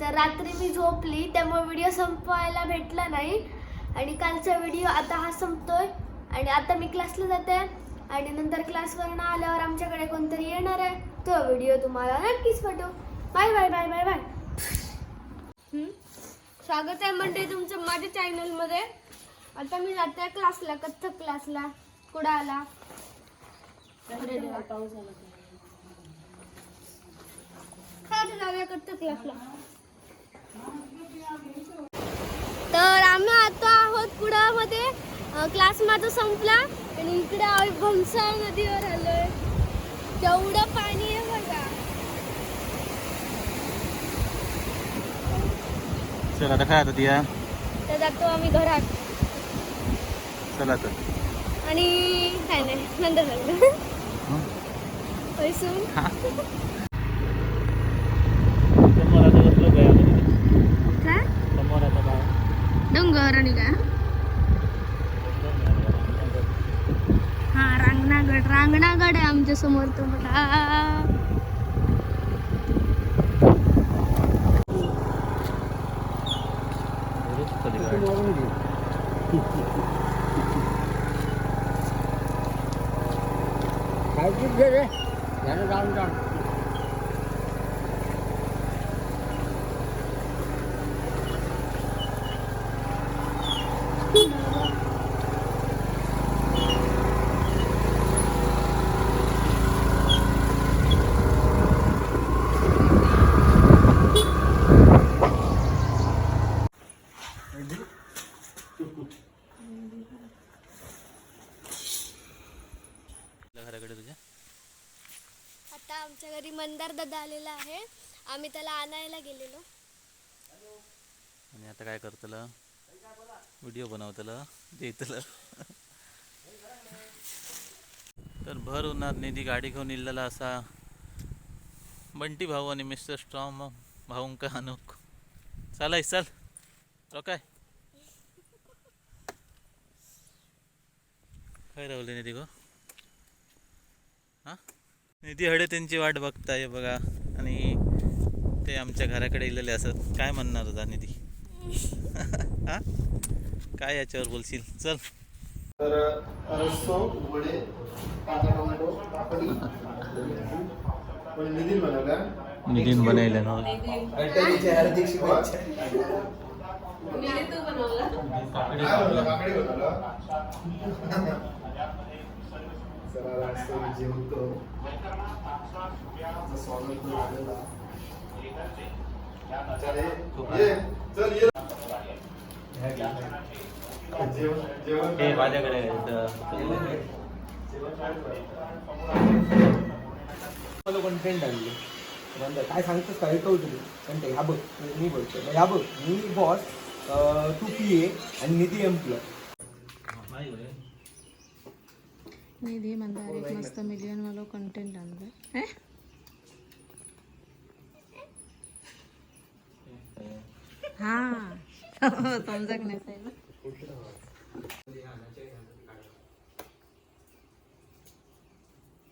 तर रात्री मी झोपली त्यामुळे व्हिडिओ संपवायला भेटला नाही. आणि कालचा व्हिडिओ आता हा संपतोय. आणि आता मी क्लासला जाते. आणि नंतर क्लासवरनं आल्यावर आमच्याकडे कोणतरी येणार आहे. तो व्हिडिओ तुम्हाला नक्कीच पाठवू. Bye bye bye bye bye hmm. स्वागत आहे म्हणते तुमचं माझ्या चॅनलमध्ये आता मी जाते क्लासला कथ्थक क्लासला कुडाला. चला जाऊया कथ्थक क्लासला तर आम्ही आता आहोत कुडामध्ये क्लास माझा संपला. आणि इकडे आम्ही भंसाळ नदीवर आलोय. तेवढं पाणी आहे बघा. चल आता काय दिया तर जातो आम्ही घरात. चला तर आणि काय नाही नंतर नंतर पैसून समोर आता बसलो काय काय समोर आता काय डोंगर आणि काय हा रांगणागड रांगणागड आहे आमच्यासमोर. तो मोठा घराकडे तुझ्या आता आमच्या घरी मंदार दादा आलेला आहे. आम्ही त्याला आणायला गेलेलो. आणि आता काय करतलं व्हिडिओ बनवतलं देतलं तर भर उन्हात निधी गाडी घेऊन इल्लेला असा. बंटी भाऊ आणि मिस्टर स्ट्रॉम भाऊंका अनुक चालाय चल. काय? काय रावले निधी गो? हा? निधी हडे त्यांची वाट बघताय बघा. आणि ते आमच्या घराकडे इलेले असत. काय म्हणणार होता निधी? हा? काय याच्यावर बोलशील? चल. तर रस्सो वडे कांदा टोमॅटो पण निधीन बनवला निधीन बनायला ना. हार्दिक शुभेच्छा. काय बनवलं? काकडी बनवलं. चला रस्सो जेवतो आमचं स्वागत हे माझ्याकडे कंटेंट आणले काय सांगतोस काय कळू तुला. कंटेंट ह्या बघ. मी बोलतो. ह्या बघ. मी बॉस तू पी ए आणि निधी एम प्लस निधी मंदार एक मस्त मिलियन वाला कंटेंट आणलं हा? समजत नाही साहेब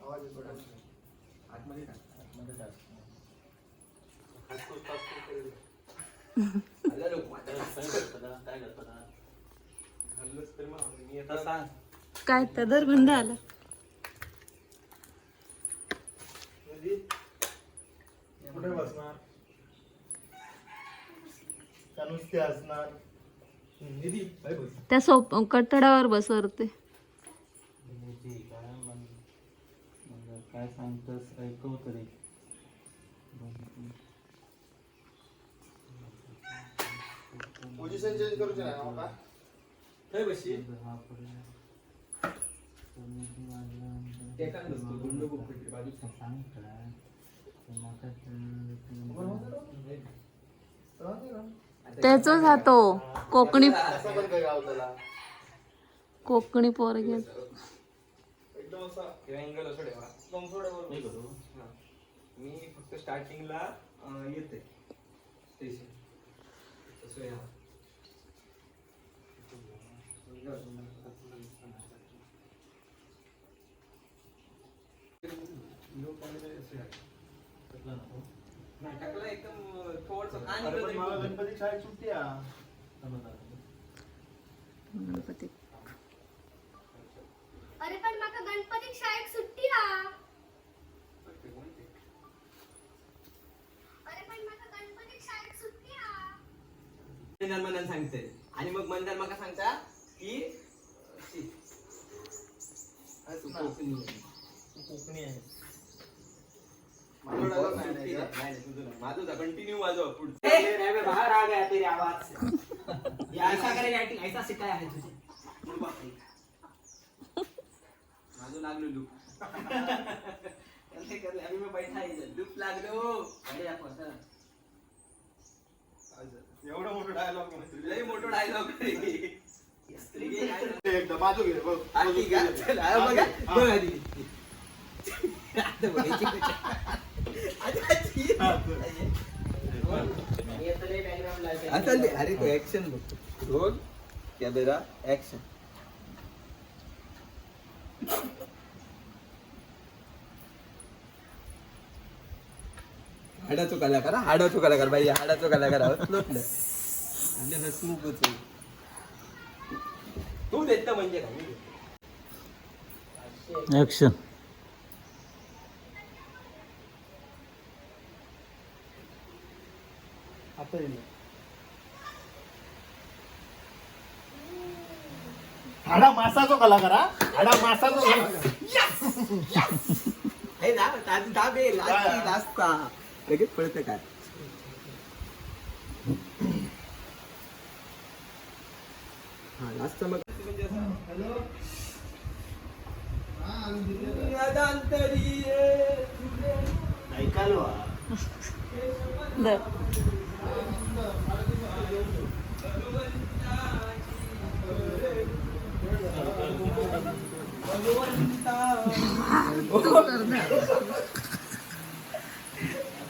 आवाज येतो का? आतमध्ये टाक. आतमध्ये टाक काय तदर बंद आला. निधी कुठे बसणार? का नुसते असणार. निधी काय बोल त्या सोप कठड्यावर बसवते काय सांगतस? ऐकव तरी. पोझिशन चेंज करूचे ना का काय बशी त्याच हा तो. कोकणी कोकणी पोरगे मी फक्त स्टार्टिंगला येते. स्टेशन एकदम थोडस अरे पण मला गणपती शाळेत सुट्टी आहे. गणपती. अरे पण माका गणपती शाळेत सुट्टी हा. अरे पण माका गणपती शाळेत सुट्टी हा. मनन सांगते. आणि मग मंदार माका सांगता की शी. तू कोकणी आहे. तू कोकणी आहे माझा dialogue नाही सुट्टी ना नाही, याच्यात. नाही, तुझं नाही. माझं कंटिन्यू वाजव. पुढचं. बाहर आ गया तेरे आवाज. से ये ऐसा करेगा एक्टिंग ऐसा सिखाया है तुझे. माझं लागलो लूप. लूप लागलो. अरे पसर. एवढं मोठं डायलॉग लय मोठं डायलॉग एकदा बाजू घे बघ. आता अरे तो ऍक्शन बघ रोल कॅमेरा ऍक्शन हाडाचो कलाकार हाडाचो कलाकार बाई हाडाचो कलाकार म्हणजे. तू देत म्हणजे. ऍक्शन आता येईल हाडा मासाचो कलाकार हा हाडा मासाचो कलाकार हे ना ताजी दाबे लाजती काय? लाजता. लगेच पळतं काय? हा लाजता मग ऐकालो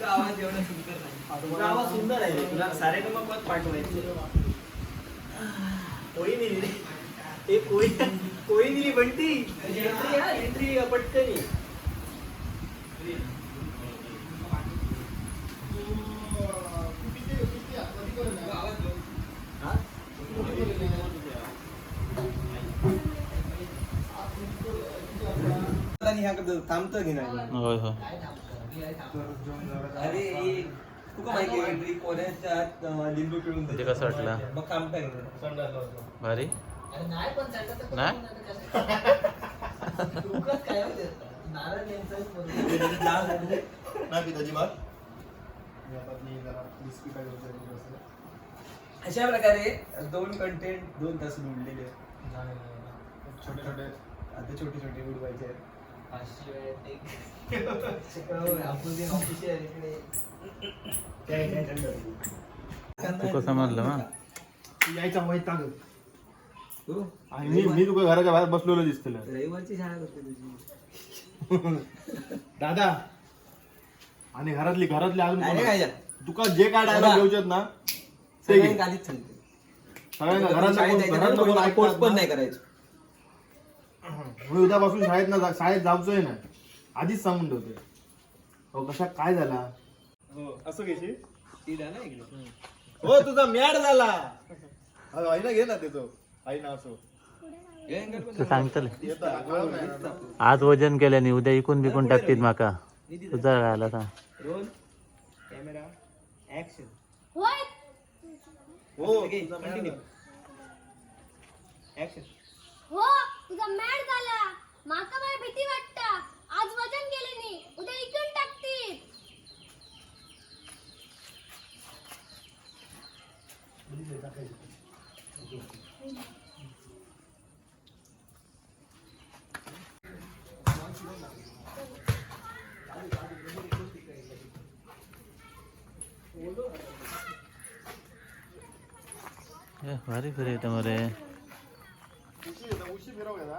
आवाज एवढा सुंदर नाही तुझा आवाज सुंदर आहे रे. तुला सारे पद पाठवायचे कोळी दिली रे हे कोळी कोळी दिली बंटी एंट्री हा एंट्री पटकनी हा? थांबतं की नाही होय होय अरे हे तुका माहिती आहे कोण्याच्या आत, अं, लिंबू पिळून. कसं वाटलं मग थांबता की नाही भारी नाही पण तर नाही? दुखत काय होते नारळ बरोबर. पिताजी बात. अशा प्रकारे दोन कंटेंट दोन तास उडलेले आहेत. छोटे छोटे आता छोटे छोटे उडवायचे आहेत. होतं. तुका समजलं ना तू यायचा माहीत? तू? आणि मी मी तुका घराच्या बाहेर बसलेलो दिसतलं रविवारची शाळा करते तुझी दादा आणि घरातली घरातली अजून कोण? काय जा? तुका जे काय डायलॉग. घ्यायचे ना ते घे आधीच सांगते सगळ्यांना कोण- घरातलं कोण पण? नाही करायचं मी उद्यापासून शाळेत ना शाळेत जाऊचोय ना. आधीच सांगून ठेवते अहो कशा काय झाला? हो असं घेशील हो तुझा मॅड झाला. अहो, आईना घे ना त्याचं असं. तू सांगतले येता, कळलं नाही ना. आज वजन केल्याने उद्या इकून बिकून टाकतील माका. तुझा राहिला सांग रोल कॅमेरा ऍक्शन होय हो. ऍक्शन हो तुझा मॅड झाला. माका मला भीती वाटता. आज वजन गेले नी उद्या इकडून टाकतील. ए, ફરી તમારે मरे उशी येतं, उशी फिरव का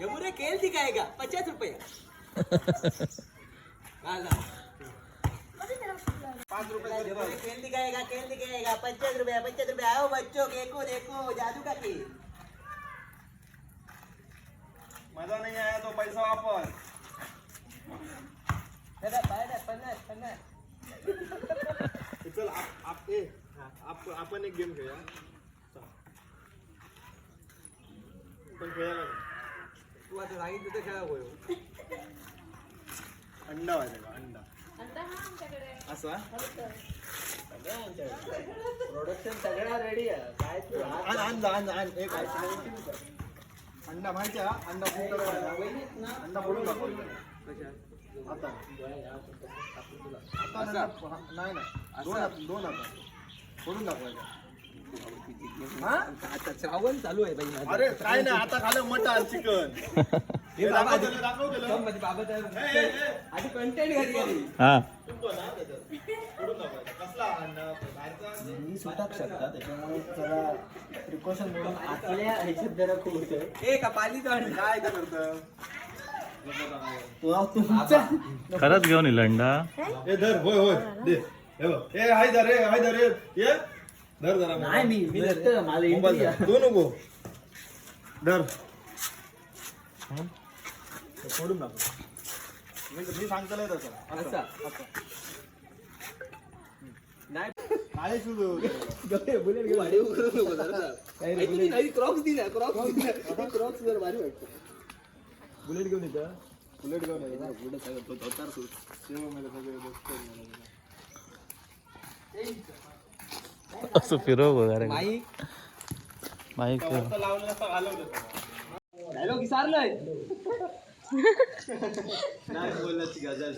जमुरे केल ती काय का पचास रुपये। पाच रुपये केल ती काय का केल ती काय का पचास रुपये पचास रुपये। आओ बच्चो देखो देखो जादू का खेल। माझा नाही आहे तो पैसा वापर चल आप- आप- ए, आप- आपण एक गेम खेळूया. चल. पण खेळायला नाही. तू आता सांगितलं तर खेळा होय. अंडा व्हायचा का अंडा. असा? प्रोडक्शन सगळा रेडी आहे. काय तू आण आण आण आण. एक अंडा माहिती आहे हा? अंडा. अंडा फोडून दाखवायचा आता आता नंतर- नाही नाही दोन हात- दोन आता फोडून दाखवायचा आता श्रावण चालू आहे बाई माझं. अरे काय नाही आता खालं मटन चिकन हे बाबा दाखव त्याला, दाखव त्याला. थांब माझे बाबा तर- आधी कंटेंट घरी घरी हा फोडून दाखवायचा. कसला अंडा बाहेरचा मी स्वतः शकता त्याच्यामुळे जरा प्रिकॉशन म्हणून आतल्या ह्याच्यात जरा खूप होतं ए का पाली काय करतं वाव, तुमचा खरंच घेऊन येईल अंडा ए धर होय होय दे. हे बघ. ए हाय धर रे हाय धर ये. धर जरा नाही मी मी धरतो, मला मोबाईल entry धर. तू नको. धर? ते फोडून दाखव. मी मी सांगतलंय तसं. असा. नाही. काय सुरू बुलेट घेऊन वाढीव करू नको जरा. ऐक की नाही, क्रॉक्स दिला क्रॉक्स दिला क्रॉक्स जर भारी वाटतं. बुलेट घेऊन येतं. बुलेट घेऊन येतं बुलेट सगळं तो धोतर मला सगळे असं फिरव वगैरे माईक. माईक लावलं असं घालवलं डायलॉग विचारलंय नाही गजाल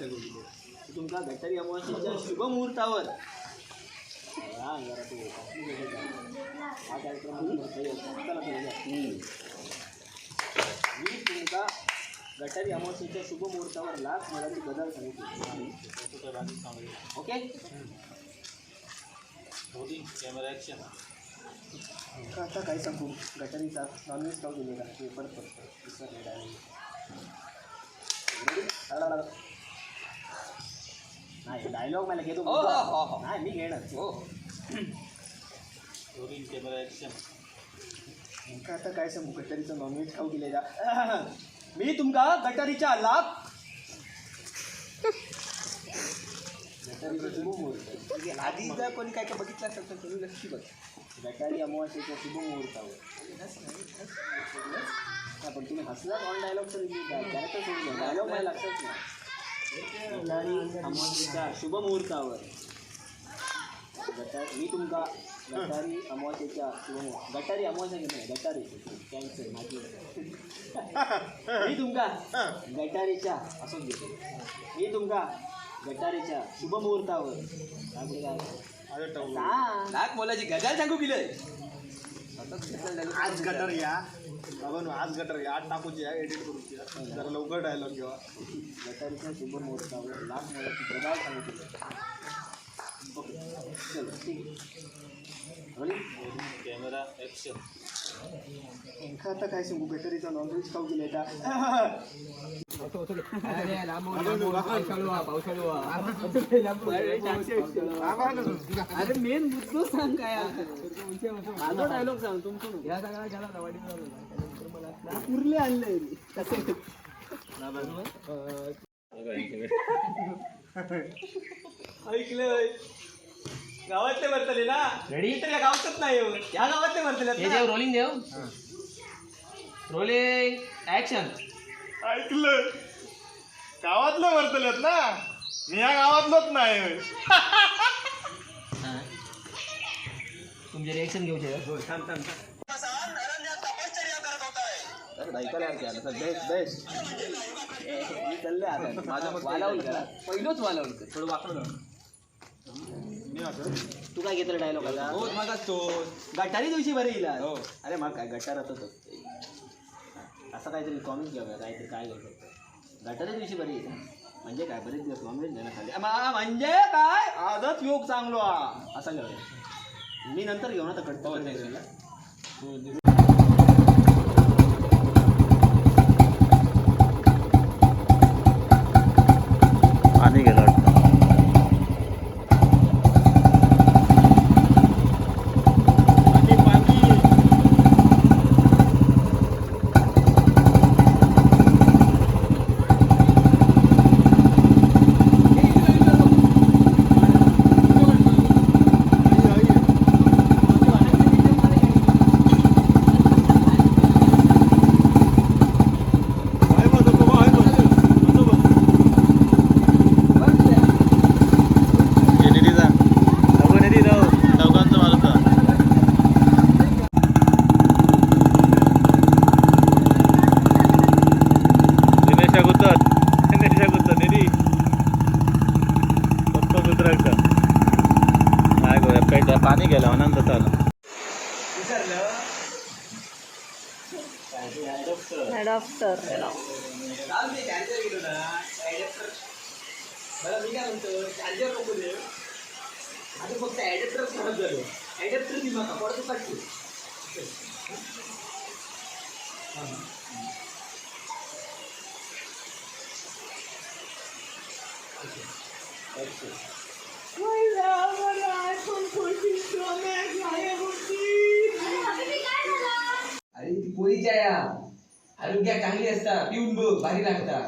तुमका गटारी अमावस्येच्या शुभ मुहूर्तावर. हा, कार्यक्रम. मी तुमका गटारी अमावस्येच्या शुभ मुहूर्तावर लाख मराठी गजाल सांगितली ओके? आता काय सांगू? गटारीचा नॉनव्हेज खाऊ दिलेला. पेपर पडतो विसरलेला. नाही डायलॉग मला घेतो. हो, हो, हो. नाही मी घेणार. हो. नेमकं आता काय सांगू? गटारीचं नॉनव्हेज खाऊ दिलेला. मी तुमका गटारीच्या लाभ शुभ मुहूर्त आधी जर कोणी काय काय बघितलं असेल तर तुम्ही नक्की बघ. गटारी अमावास्येच्या शुभ मुहूर्तावर. पण तुम्ही हसलाच ऑन डायलॉग तर डायलॉग मला लक्षात नाही. गटारी अमावास्याच्या शुभ मुहूर्तावर. गटार मी तुमका गटारी अमावास्येच्या मुहूर्त गटारी अमावास्या घेत नाही गटारी. कॅन्सर माझी मी तुमका गटारीच्या असंच घेतो मी तुमका गटारीच्या शुभ मुहूर्तावर काय काय सांग. लाख मोलाची गजाल सांगू गेलंय आज गटर या. बाबा नो, आज गटर या. आज टाकूची या एडिट करूची. जरा लवकर डायलॉग घेवा. गटारीच्या शुभ मुहूर्तावर लाख मुलाची गजाल सांगितली ओके चलो ठीक आहे Rolling? कॅमेरा ऍक्शन नेमकं आता काय सांगू गटारीचा नॉनव्हेज खाऊ गेले का अरे लांबून लांबून पावसाळू हा, पावसाळू हा. अरे मेन मुद्दो सांग काय माझा डायलॉग सांग तुमचं या सगळ्या घाला दवाडी पुरले आणलंय रे. कसे ऐकलंय गावातले भरतले ना. रेडी तर या गावातच नाही हो. या गावातले भरतले ना. रोलिंग देव रोलिंग ऍक्शन ऐकलं. गावातलं वर्तलेत ना. मी या गावातलंच नाही. तुमचे रिएक्शन घेऊचे बेस्ट बेस्ट मी चालले आता. माझा वालावल करा. पहिलोच वालावल कर. थोडं वाकडं तू काय घेतलं डायलॉग आता? हो तो. गटारी दिवशी बरे येईल हो. अरे मग काय गटारातच असते असं काहीतरी कॉमेंट घेऊया काहीतरी काय घेऊ शकतो गटारी दिवशी बरी येईल. म्हणजे काय? बरेच दिवस आले मा- म्हणजे काय? आजच योग चांगलो. हा असा घेऊया मी नंतर घेऊन आता कडतो पाणी गेलं वाटतं डॉक्टर राम मी चार्जर गेलो ना ॲडॅप्टर मला मी काय म्हणतो चार्जर नको दे आता फक्त ॲडॅप्टर खराब झालो माका पडतो काढतो अरे ती पोळीच्या या आरोग्या चांगली असता पिऊन बघ भारी लागता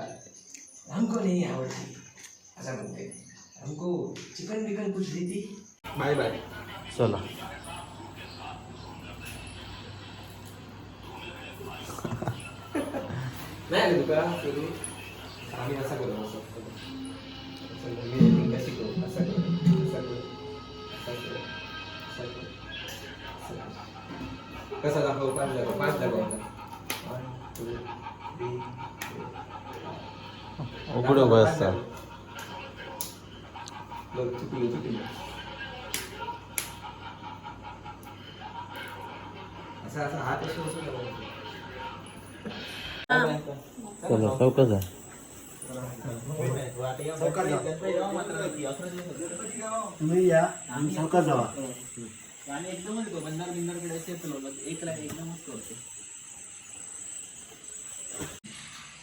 हमको नाही आवडते. असं म्हणते हमको चिकन बिकन कुछ देती बाय बाय चला. नाही आलं तुका करू आम्ही असा करू असं करू. असं करू. मी acting कशी करू असं करू असं करू असं करू असं करू असं करू. कसा दाखव पाच दाखव पाच दाखव आता. One, two, three, four. उघड उभं असतं बघ चुकलो चुकलो असा असा हात असं असं करायचं. चला तुम्ही या आम्ही जावा आणि एकदमच गो एकदमच करतो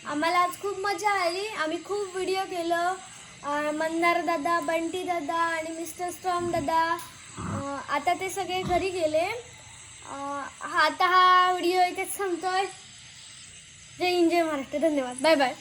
आम्हाला आज खूप मजा आली. आम्ही खूप व्हिडिओ केलं. मंदार दादा बंटी दादा आणि मिस्टर स्ट्रॉम दादा. आता ते सगळे घरी गेले. हा आता हा व्हिडिओ इथेच संपतोय जय हिंद जय महाराष्ट्र. धन्यवाद. Bye bye.